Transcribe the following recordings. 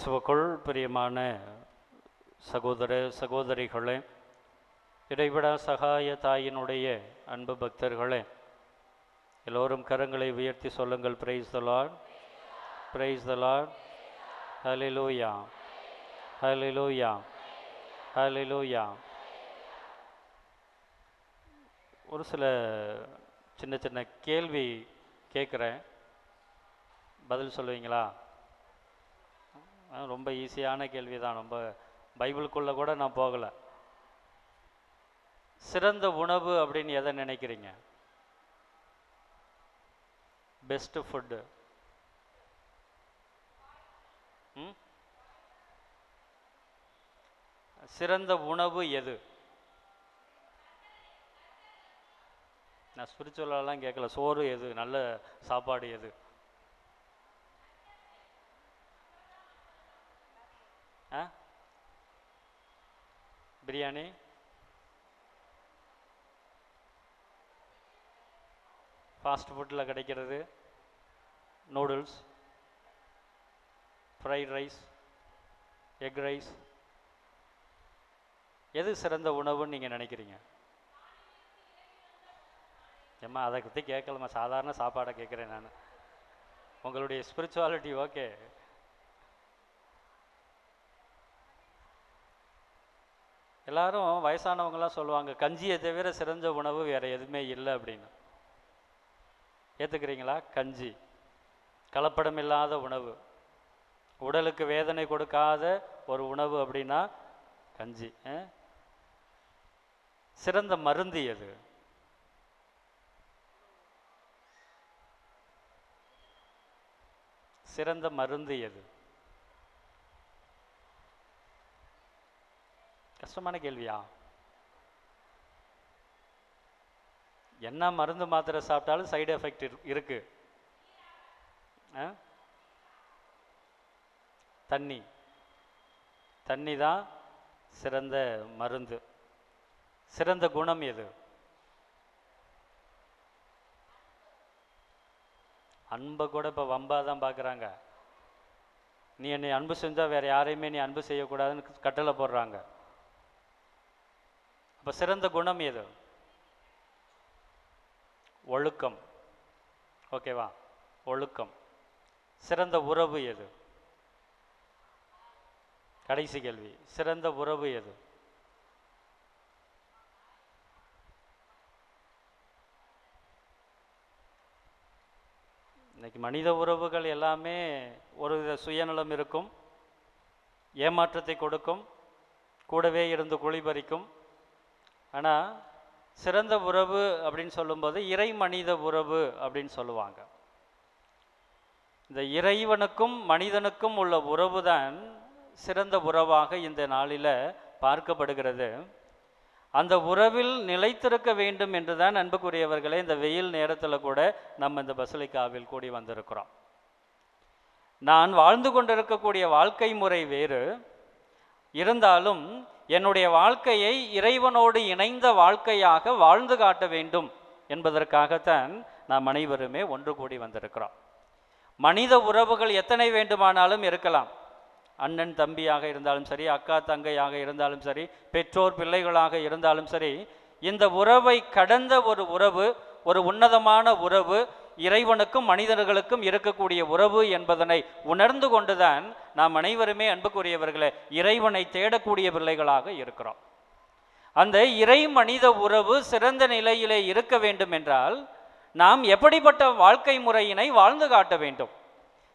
இயேசுவுக்குள் பிரியமான சகோதர சகோதரிகளே இடைவிடா சகாய தாயினுடைய அன்பு பக்தர்களே எல்லோரும் கரங்களை உயர்த்தி சொல்லுங்கள் பிரைஸ் த பிரைஸ் த ஹலிலூயா ஹலிலூயா ஹலிலூயா ஒரு சில சின்ன சின்ன கேள்வி கேட்குறேன். பதில் சொல்லுவீங்களா? ரொம்ப ஈஸியான கேள்வி தான் ரொம்ப பைபிளுக்குள்ளே கூட நான் போகலை. சிறந்த உணவு அப்படின்னு எதை நினைக்கிறீங்க? பெஸ்ட்டு ஃபுட்டு ம்? சிறந்த உணவு எது? நான் ஸ்பிரிச்சுவலாலாம் கேட்கல சோறு எது? நல்ல சாப்பாடு எது? ஆ? பிரியாணி? ஃபாஸ்ட் ஃபுட்டில் கிடைக்கிறது. Noodles fried rice egg rice எது சிறந்த உணவுன்னு நீங்கள் நினைக்கிறீங்க? ஏம்மா அதை பற்றி கேட்கலம்மா. சாதாரண சாப்பாடை கேட்குறேன் நான். உங்களுடைய ஸ்பிரிச்சுவாலிட்டி ஓகே எல்லாரும் வயசானவங்கலாம் சொல்லுவாங்க கஞ்சியை தவிர சிறந்த உணவு வேற எதுவுமே இல்லை அப்படின்னு. ஏற்றுக்கிறீங்களா கஞ்சி. கலப்படம் இல்லாத உணவு. உடலுக்கு வேதனை கொடுக்காத ஒரு உணவு அப்படின்னா கஞ்சி ஆ? சிறந்த மருந்து எது? சிறந்த மருந்து எது? கஷ்டமான கேள்வியா? என்ன மருந்து மாத்திரை சாப்பிட்டாலும் சைடு எஃபெக்ட் இருக்கு. தண்ணி. தண்ணி தான் சிறந்த மருந்து. சிறந்த குணம் எது? அன்பை கூட இப்போ வம்பாக தான் பார்க்குறாங்க நீ என்னை அன்பு செஞ்சால் வேற யாரையுமே நீ அன்பு செய்யக்கூடாதுன்னு கட்டளை போடுறாங்க. அப்போ சிறந்த குணம் எது? ஒழுக்கம். ஓகேவா ஒழுக்கம். சிறந்த உறவு எது? கடைசி கேள்வி. சிறந்த உறவு எது? இன்னைக்கு மனித உறவுகள் எல்லாமே ஒரு வித சுயநலம் இருக்கும் ஏமாற்றத்தை கொடுக்கும் கூடவே இருந்து குழிபறிக்கும் ஆனால் சிறந்த உறவு அப்படின்னு சொல்லும்போது இறை மனித உறவு அப்படின்னு சொல்லுவாங்க. இந்த இறைவனுக்கும் மனிதனுக்கும் உள்ள உறவு தான் சிறந்த உறவாக இந்த நாளில் பார்க்கப்படுகிறது. அந்த உறவில் நிலைத்திருக்க வேண்டும் என்று தான் அன்புக்குரியவர்களே இந்த வெயில் நேரத்தில் கூட நம்ம இந்த பசலிக்காவில் கூடி வந்திருக்கிறோம். நான் வாழ்ந்து கொண்டிருக்கக்கூடிய வாழ்க்கை முறை வேறு. இருந்தாலும் என்னுடைய வாழ்க்கையை இறைவனோடு இணைந்த வாழ்க்கையாக வாழ்ந்து காட்ட வேண்டும் என்பதற்காகத்தான் நாம் அனைவருமே ஒன்று கூடி வந்திருக்கிறோம். மனித உறவுகள் எத்தனை வேண்டுமானாலும் இருக்கலாம். அண்ணன் தம்பியாக இருந்தாலும் சரி அக்கா தங்கையாக இருந்தாலும் சரி பெற்றோர் பிள்ளைகளாக இருந்தாலும் சரி இந்த உறவை கடந்த ஒரு உறவு ஒரு உன்னதமான உறவு இறைவனுக்கும் மனிதர்களுக்கும் இருக்கக்கூடிய உறவு என்பதனை உணர்ந்து கொண்டுதான் நாம் அனைவருமே அன்புக்குரியவர்களே இறைவனை தேடக்கூடிய பிள்ளைகளாக இருக்கிறோம். அந்த இறை மனித உறவு சிறந்த நிலையிலே இருக்க வேண்டும் என்றால் நாம் எப்படிப்பட்ட வாழ்க்கை முறையினை வாழ்ந்து காட்ட வேண்டும்.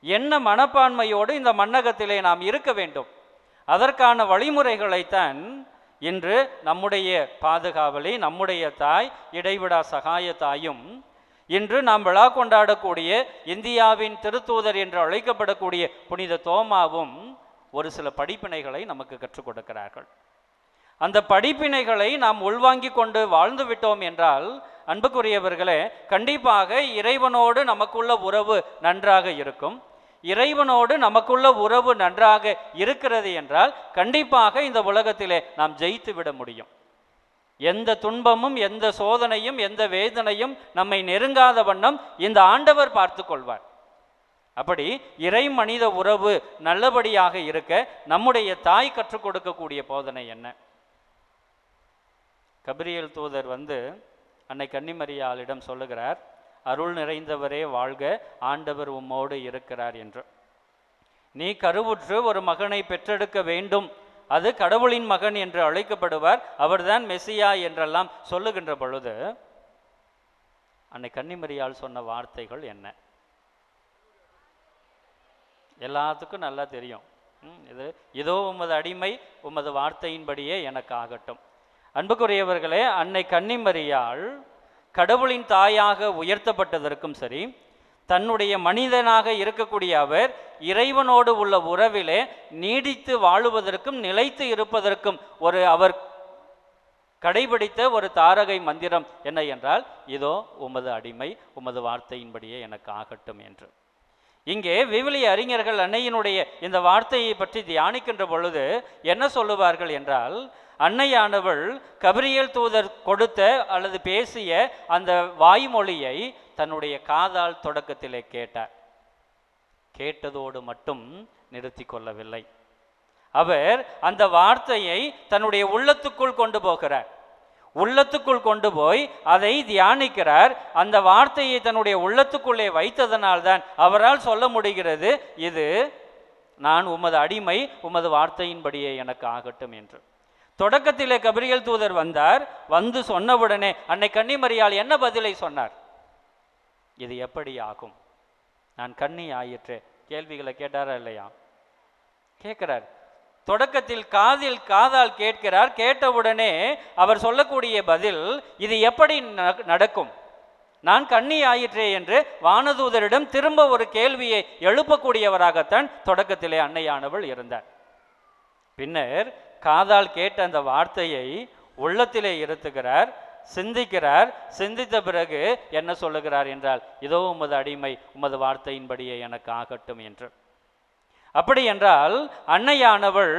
என்ன மனப்பான்மையோடு இந்த மன்னகத்திலே நாம் இருக்க வேண்டும். அதற்கான வழிமுறைகளைத்தான் இன்று நம்முடைய பாதுகாவலி நம்முடைய தாய் இடைவிடா சகாய தாயும் இன்று நாம் விழா கொண்டாடக்கூடிய இந்தியாவின் திருத்தூதர் என்று அழைக்கப்படக்கூடிய புனித தோமாவும் ஒரு சில படிப்பினைகளை நமக்கு கற்றுக் கொடுக்கிறார்கள். அந்த படிப்பினைகளை நாம் உள்வாங்கிக் கொண்டு வாழ்ந்து விட்டோம் என்றால் அன்புக்குரியவர்களே கண்டிப்பாக இறைவனோடு நமக்குள்ள உறவு நன்றாக இருக்கும். இறைவனோடு நமக்குள்ள உறவு நன்றாக இருக்கிறது என்றால் கண்டிப்பாக இந்த உலகத்திலே நாம் ஜெயித்து விட முடியும். எந்த துன்பமும் எந்த சோதனையும் எந்த வேதனையும் நம்மை நெருங்காத வண்ணம் இந்த ஆண்டவர் பார்த்து கொள்வார். அப்படி இறை மனித உறவு நல்லபடியாக இருக்க நம்முடைய தாய் கற்றுக் கொடுக்கக்கூடிய போதனை என்ன? கபிரியல் தூதர் வந்து அன்னை கன்னிமரியாளிடம் சொல்லுகிறார் அருள் நிறைந்தவரே வாழ்க ஆண்டவர் உம்மோடு இருக்கிறார் என்று. நீ கருவுற்று ஒரு மகனை பெற்றெடுக்க வேண்டும் அது கடவுளின் மகன் என்று அழைக்கப்படுவார் அவர்தான் மெசியா என்றெல்லாம் சொல்லுகின்ற பொழுது அன்னை கன்னிமரியால் சொன்ன வார்த்தைகள் என்ன? எல்லாத்துக்கும் நல்லா தெரியும். ம், இது இதோ உமது அடிமை உமது வார்த்தையின்படியே எனக்கு ஆகட்டும் அன்புக்குரியவர்களே அன்னை கன்னிமரியால் கடவுளின் தாயாக உயர்த்தப்பட்டதற்கும் சரி தன்னுடைய மனிதனாக இருக்கக்கூடிய அவர் இறைவனோடு உள்ள உறவிலே நீடித்து வாழுவதற்கும் நிலைத்து இருப்பதற்கும் ஒரு அவர் கடைபிடித்த ஒரு தாரகை மந்திரம் என்ன என்றால் இதோ உமது அடிமை உமது வார்த்தையின்படியே எனக்கு ஆகட்டும் என்று. இங்கே விவிலிய அறிஞர்கள் அன்னையினுடைய இந்த வார்த்தையை பற்றி தியானிக்கின்ற பொழுது என்ன சொல்லுவார்கள் என்றால் அன்னையானவள் கபிரியல் தூதர் கொடுத்த அல்லது பேசிய அந்த வாய்மொழியை தன்னுடைய காதால் தொடக்கத்திலே கேட்டார். கேட்டதோடு மட்டும் நிறுத்தி கொள்ளவில்லை. அவர் அந்த வார்த்தையை தன்னுடைய உள்ளத்துக்குள் கொண்டு போகிறார். உள்ளத்துக்குள் கொண்டு போய் அதை தியானிக்கிறார். அந்த வார்த்தையை தன்னுடைய உள்ளத்துக்குள்ளே வைத்ததனால்தான் அவரால் சொல்ல முடிகிறது இது நான் உமது அடிமை உமது வார்த்தையின்படியே எனக்கு ஆகட்டும் என்று. தொடக்கத்திலே கபிரியல் தூதர் வந்தார். வந்து சொன்னவுடனே அன்னை கன்னிமரியால் என்ன பதிலை சொன்னார்? இது எப்படி ஆகும் நான் கண்ணி ஆயிற்றே. கேள்விகளை கேட்டாரா இல்லையா? கேட்கிறார். தொடக்கத்தில் காதில் காதால் கேட்கிறார். கேட்டவுடனே அவர் சொல்லக்கூடிய பதில் இது எப்படி ந- நடக்கும்? நான் கண்ணி ஆயிற்றே என்று வானதூதரிடம் திரும்ப ஒரு கேள்வியை எழுப்பக்கூடியவராகத்தான் தொடக்கத்திலே அன்னையானவள் இருந்தார். பின்னர் காதால் கேட்ட அந்த வார்த்தையை உள்ளத்திலே இருத்துகிறார். சிந்திக்கிறார். சிந்தித்த பிறகு என்ன சொல்லுகிறார் என்றால் இதோ உமது அடிமை உமது வார்த்தையின்படியே எனக்கு ஆகட்டும் என்று. அப்படி என்றால் அன்னையானவள்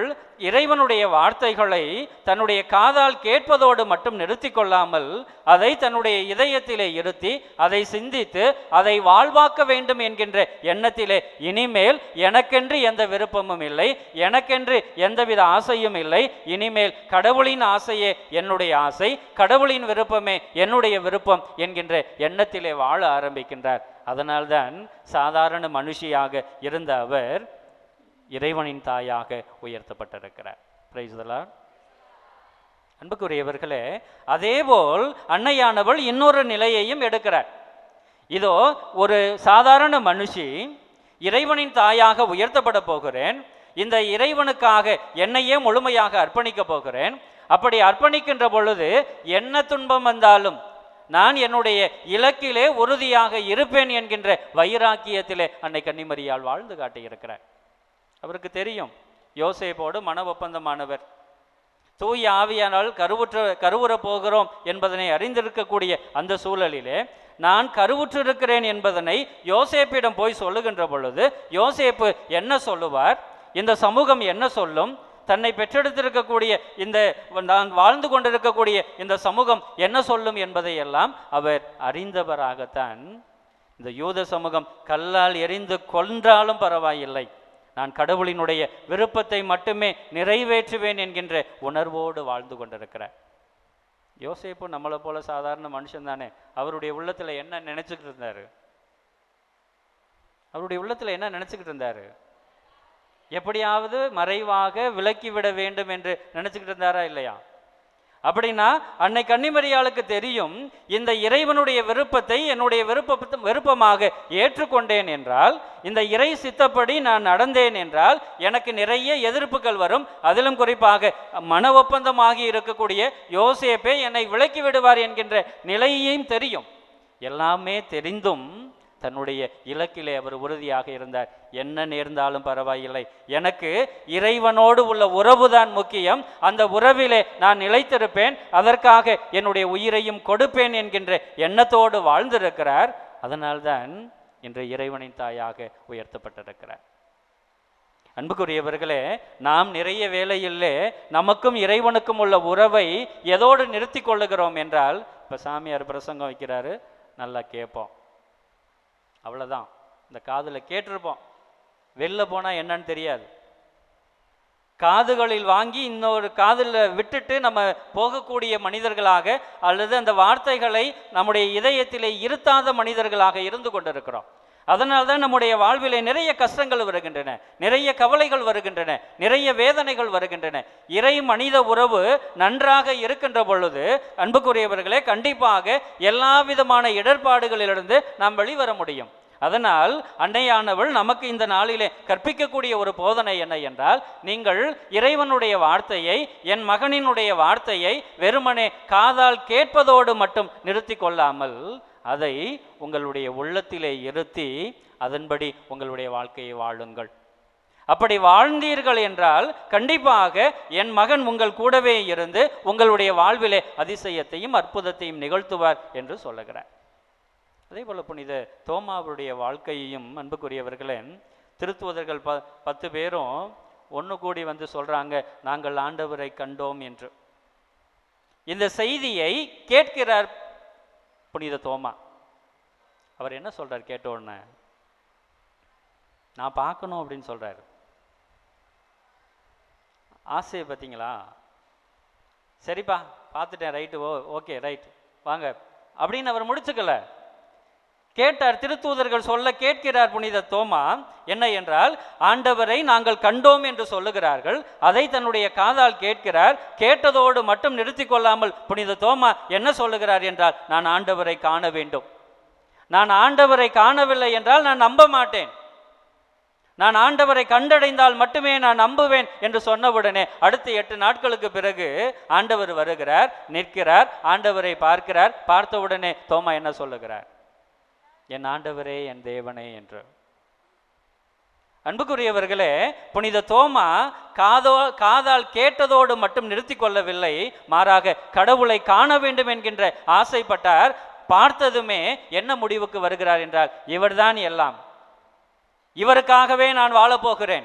இறைவனுடைய வார்த்தைகளை தன்னுடைய காதால் கேட்பதோடு மட்டும் நிறுத்தி கொள்ளாமல் அதை தன்னுடைய இதயத்திலே இருத்தி அதை சிந்தித்து அதை வாழ்வாக்க வேண்டும் என்கின்ற எண்ணத்திலே இனிமேல் எனக்கென்று எந்த விருப்பமும் இல்லை எனக்கென்று எந்தவித ஆசையும் இல்லை. இனிமேல் கடவுளின் ஆசையே என்னுடைய ஆசை கடவுளின் விருப்பமே என்னுடைய விருப்பம் என்கின்ற எண்ணத்திலே வாழ ஆரம்பிக்கின்றார். அதனால்தான் சாதாரண மனுஷியாக இருந்த அவர் இறைவனின் தாயாக உயர்த்தப்பட்டிருக்கிறார். பிரைஸ்தலார் அன்புக்குரியவர்களே அதேபோல் அன்னையானவள் இன்னொரு நிலையையும் எடுக்கிறார். இதோ ஒரு சாதாரண மனுஷி இறைவனின் தாயாக உயர்த்தப்பட போகிறேன். இந்த இறைவனுக்காக என்னையே முழுமையாக அர்ப்பணிக்க போகிறேன். அப்படி அர்ப்பணிக்கின்ற பொழுது என்ன துன்பம் வந்தாலும் நான் என்னுடைய இலக்கிலே உறுதியாக இருப்பேன் என்கின்ற வைராக்கியத்திலே அன்னை கன்னிமரியால் வாழ்ந்து காட்டியிருக்கிறார். அவருக்கு தெரியும். யோசேப்போடு மன ஒப்பந்தமானவர் தூய ஆவியானால் கருவுற்ற கருவுற போகிறோம் என்பதனை அறிந்திருக்கக்கூடிய அந்த சூழலிலே நான் கருவுற்றிருக்கிறேன் என்பதனை யோசேப்பிடம் போய் சொல்லுகின்ற பொழுது யோசேப்பு என்ன சொல்லுவார்? இந்த சமூகம் என்ன சொல்லும்? தன்னை பெற்றெடுத்திருக்கக்கூடிய இந்த நான் வாழ்ந்து கொண்டிருக்கக்கூடிய இந்த சமூகம் என்ன சொல்லும் என்பதையெல்லாம் அவர் அறிந்தவராகத்தான். இந்த யூத சமூகம் கல்லால் எரிந்து கொன்றாலும் பரவாயில்லை. நான் கடவுளினுடைய விருப்பத்தை மட்டுமே நிறைவேற்றுவேன் என்கின்ற உணர்வோடு வாழ்ந்து கொண்டிருக்கிறேன் யோசிப்பு நம்மளை போல சாதாரண மனுஷன் தானே. அவருடைய உள்ளத்தில் என்ன நினச்சிக்கிட்டு இருந்தாரு? அவருடைய உள்ளத்தில் என்ன நினச்சிக்கிட்டு இருந்தாரு? எப்படியாவது மறைவாக விலக்கி விட வேண்டும் என்று நினச்சிக்கிட்டு இருந்தாரா இல்லையா? அப்படின்னா அன்னை கன்னிமரியாளுக்கு தெரியும் இந்த இறைவனுடைய விருப்பத்தை என்னுடைய விருப்ப விருப்பமாக ஏற்றுக்கொண்டேன் என்றால் இந்த இறை சித்தப்படி நான் நடந்தேன் என்றால் எனக்கு நிறைய எதிர்ப்புகள் வரும். அதிலும் குறிப்பாக மன ஒப்பந்தமாகி இருக்கக்கூடிய யோசேப்பே என்னை விலக்கி விடுவார் என்கின்ற நிலையையும் தெரியும். எல்லாமே தெரிந்தும் தன்னுடைய இலக்கிலே அவர் உறுதியாக இருந்தார். என்ன நேர்ந்தாலும் பரவாயில்லை. எனக்கு இறைவனோடு உள்ள உறவுதான் முக்கியம். அந்த உறவிலே நான் நிலைத்திருப்பேன். அதற்காக என்னுடைய உயிரையும் கொடுப்பேன் என்கின்ற எண்ணத்தோடு வாழ்ந்திருக்கிறார். அதனால்தான் இன்று இறைவனின் தாயாக உயர்த்தப்பட்டிருக்கிறார். அன்புக்குரியவர்களே நாம் நிறைய வேலையிலே நமக்கும் இறைவனுக்கும் உள்ள உறவை எதோடு நிறுத்தி கொள்ளுகிறோம் என்றால் இப்போ சாமியார் பிரசங்கம் வைக்கிறாரு நல்லா கேட்போம். அவ்வளோதான் இந்த காதில் கேட்டிருப்போம். வெளில போனால் என்னன்னு தெரியாது. காதுகளில் வாங்கி இன்னொரு காதில் விட்டுட்டு நம்ம போகக்கூடிய மனிதர்களாக அல்லது அந்த வார்த்தைகளை நம்முடைய இதயத்திலே இருத்தாத மனிதர்களாக இருந்து கொண்டிருக்கிறோம். அதனால் தான் நம்முடைய வாழ்விலே நிறைய கஷ்டங்கள் வருகின்றன நிறைய கவலைகள் வருகின்றன நிறைய வேதனைகள் வருகின்றன. இறை மனித உறவு நன்றாக இருக்கின்ற பொழுது அன்புக்குரியவர்களே கண்டிப்பாக எல்லா விதமான இடர்பாடுகளிலிருந்து நாம் வெளிவர முடியும். அதனால் அன்னையானவள் நமக்கு இந்த நாளிலே கற்பிக்கக்கூடிய ஒரு போதனை என்ன என்றால் நீங்கள் இறைவனுடைய வார்த்தையை என் மகனினுடைய வார்த்தையை வெறுமனே காதால் கேட்பதோடு மட்டும் நிறுத்தி கொள்ளாமல் அதை உங்களுடைய உள்ளத்திலே இருத்தி அதன்படி உங்களுடைய வாழ்க்கையை வாழுங்கள். அப்படி வாழ்ந்தீர்கள் என்றால் கண்டிப்பாக என் மகன் உங்கள் கூடவே இருந்து உங்களுடைய வாழ்விலே அதிசயத்தையும் அற்புதத்தையும் நிகழ்த்துவார் என்று சொல்லுகிறார். அதே போல புனித தோமாவுடைய வாழ்க்கையையும் அன்புக்குரியவர்களே திருத்துவதர்கள் ப பத்து பேரும் ஒன்று கூடி வந்து சொல்றாங்க நாங்கள் ஆண்டவரை கண்டோம் என்று. இந்த செய்தியை கேட்கிறார் புனித தோமா. அவர் என்ன சொல்கிறார் கேட்ட உடனே? நான் பார்க்கணும் அப்படின்னு சொல்றாரு. ஆசையை பார்த்தீங்களா? சரிப்பா பார்த்துட்டேன் ரைட்டு ஓ ஓகே ரைட் வாங்க. அப்படின்னு அவர் முடிச்சுக்கல. கேட்டார் திருத்தூதர்கள் சொல்ல கேட்கிறார் புனித தோமா என்ன என்றால் ஆண்டவரை நாங்கள் கண்டோம் என்று சொல்லுகிறார்கள் அதை தன்னுடைய காதால் கேட்கிறார் கேட்டதோடு மட்டும் நிறுத்தி கொள்ளாமல் புனித தோமா என்ன சொல்லுகிறார் என்றால் நான் ஆண்டவரை காண வேண்டும். நான் ஆண்டவரை காணவில்லை என்றால் நான் நம்ப மாட்டேன். நான் ஆண்டவரை கண்டடைந்தால் மட்டுமே நான் நம்புவேன் என்று சொன்னவுடனே அடுத்த எட்டு நாட்களுக்கு பிறகு ஆண்டவர் வருகிறார் நிற்கிறார் ஆண்டவரை பார்க்கிறார் பார்த்தவுடனே தோமா என்ன சொல்லுகிறார்? என் ஆண்டவரே என் தேவனே என்று. அன்புக்குரியவர்களே புனித தோமா காதோ காதால் கேட்டதோடு மட்டும் நிறுத்தி கொள்ளவில்லை மாறாக கடவுளை காண வேண்டும் என்கின்ற ஆசைப்பட்டார் பார்த்ததுமே என்ன முடிவுக்கு வருகிறார் என்றால் இவர்தான் எல்லாம். இவருக்காகவே நான் வாழப்போகிறேன்.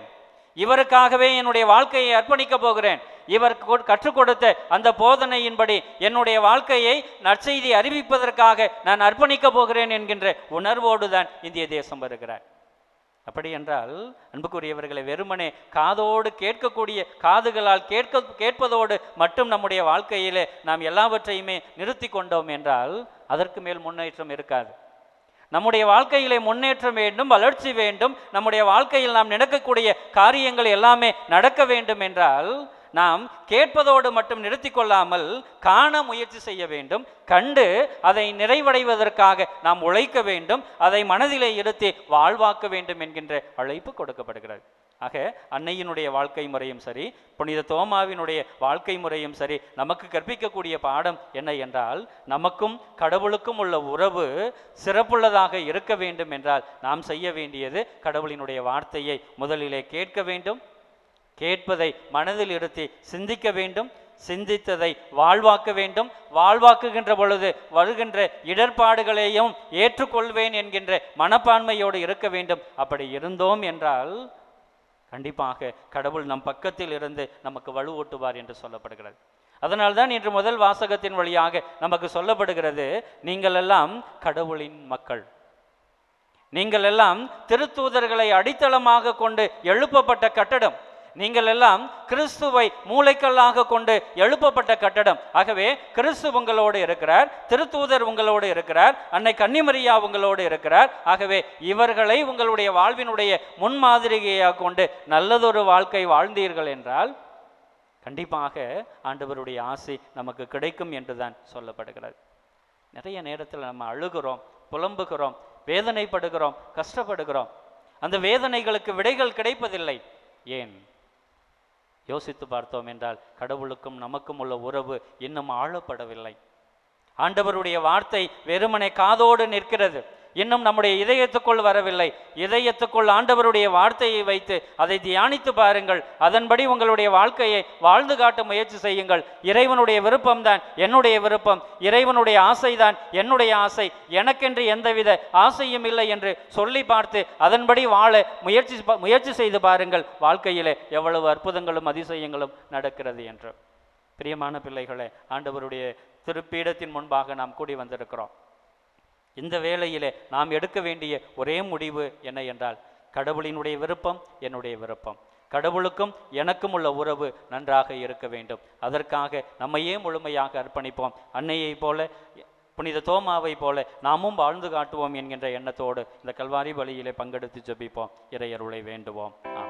இவருக்காகவே என்னுடைய வாழ்க்கையை அர்ப்பணிக்கப் போகிறேன். இவர் கொ- கற்றுக் கொடுத்த அந்த போதனையின்படி என்னுடைய வாழ்க்கையை நற்செய்தி அறிவிப்பதற்காக நான் அர்ப்பணிக்கப் போகிறேன் என்கின்ற உணர்வோடு தான் இந்திய தேசம் வருகிறார். அப்படி என்றால் அன்புக்குரியவர்களை வெறுமனே காதோடு கேட்கக்கூடிய காதுகளால் கேட்க கேட்பதோடு மட்டும் நம்முடைய வாழ்க்கையிலே நாம் எல்லாவற்றையுமே நிறுத்தி கொண்டோம் என்றால் அதற்கு மேல் முன்னேற்றம் இருக்காது. நம்முடைய வாழ்க்கையிலே முன்னேற்றம் வேண்டும் வளர்ச்சி வேண்டும். நம்முடைய வாழ்க்கையில் நாம் நடக்கக்கூடிய காரியங்கள் எல்லாமே நடக்க வேண்டும் என்றால் நாம் கேட்பதோடு மட்டும் நிறுத்தி கொள்ளாமல் காண முயற்சி செய்ய வேண்டும். கண்டு அதை நிறைவடைவதற்காக நாம் உழைக்க வேண்டும். அதை மனதிலே இருத்தி வாழ்வாக்க வேண்டும் என்கின்ற அழைப்பு கொடுக்கப்படுகிறது. ஆக அன்னையினுடைய வாழ்க்கை முறையும் சரி புனித தோமாவினுடைய வாழ்க்கை முறையும் சரி நமக்கு கற்பிக்கக்கூடிய பாடம் என்ன என்றால் நமக்கும் கடவுளுக்கும் உள்ள உறவு சிறப்புள்ளதாக இருக்க வேண்டும் என்றால் நாம் செய்ய வேண்டியது கடவுளினுடைய வார்த்தையை முதலிலே கேட்க வேண்டும் கேட்பதை மனதில் இருத்தி சிந்திக்க வேண்டும் சிந்தித்ததை வாழ்வாக்க வேண்டும் வாழ்வாக்குகின்ற பொழுது வருகின்ற இடர்பாடுகளையும் ஏற்றுக்கொள்வேன் என்கின்ற மனப்பான்மையோடு இருக்க வேண்டும். அப்படி இருந்தோம் என்றால் கண்டிப்பாக கடவுள் நம் பக்கத்தில் இருந்து நமக்கு வலுவூட்டுவார் என்று சொல்லப்படுகிறது. அதனால்தான் இன்று முதல் வாசகத்தின் வழியாக நமக்கு சொல்லப்படுகிறது நீங்கள் எல்லாம் கடவுளின் மக்கள். நீங்கள் எல்லாம் திருத்தூதர்களை அடித்தளமாக கொண்டு எழுப்பப்பட்ட கட்டடம். நீங்கள் எல்லாம் கிறிஸ்துவை மூளைக்கல்லாக கொண்டு எழுப்பப்பட்ட கட்டடம். ஆகவே கிறிஸ்து உங்களோடு இருக்கிறார் திருத்தூதர் உங்களோடு இருக்கிறார் அன்னை கன்னிமரியா உங்களோடு இருக்கிறார். ஆகவே இவர்களை உங்களுடைய வாழ்வினுடைய முன்மாதிரியாக கொண்டு நல்லதொரு வாழ்க்கை வாழ்ந்தீர்கள் என்றால் கண்டிப்பாக ஆண்டவருடைய ஆசை நமக்கு கிடைக்கும் என்றுதான் சொல்லப்படுகிறது. நிறைய நேரத்தில் நம்ம அழுகிறோம் புலம்புகிறோம் வேதனைப்படுகிறோம் கஷ்டப்படுகிறோம். அந்த வேதனைகளுக்கு விடைகள் கிடைப்பதில்லை. ஏன்? யோசித்து பார்த்தோம் என்றால் கடவுளுக்கும் நமக்கும் உள்ள உறவு இன்னும் ஆழப்படவில்லை. ஆண்டவருடைய வார்த்தை வெறுமனை காதோடு நிற்கிறது. இன்னும் நம்முடைய இதயத்துக்குள் வரவில்லை. இதயத்துக்குள் ஆண்டவருடைய வார்த்தையை வைத்து அதை தியானித்து பாருங்கள். அதன்படி உங்களுடைய வாழ்க்கையை வாழ்ந்து காட்ட முயற்சி செய்யுங்கள். இறைவனுடைய விருப்பம்தான் என்னுடைய விருப்பம். இறைவனுடைய ஆசைதான் என்னுடைய ஆசை. எனக்கென்று எந்தவித ஆசையும் இல்லை என்று சொல்லி பார்த்து அதன்படி வாழ முயற்சி முயற்சி செய்து பாருங்கள். வாழ்க்கையிலே எவ்வளவு அற்புதங்களும் அதிசயங்களும் நடக்கிறது என்று. பிரியமான பிள்ளைகளே ஆண்டவருடைய திருப்பீடத்தின் முன்பாக நாம் கூடி வந்திருக்கிறோம். இந்த வேளையிலே நாம் எடுக்க வேண்டிய ஒரே முடிவு என்ன என்றால் கடவுளினுடைய விருப்பம் என்னுடைய விருப்பம். கடவுளுக்கும் எனக்கும் உள்ள உறவு நன்றாக இருக்க வேண்டும். அதற்காக நம்மையே முழுமையாக அர்ப்பணிப்போம். அன்னையைப் போல புனித தோமாவை போல நாமும் வாழ்ந்து காட்டுவோம் என்கின்ற எண்ணத்தோடு இந்த கல்வாரி வழியிலே பங்கெடுத்து ஜபிப்போம். இறையருளை வேண்டுவோம். ஆமென்.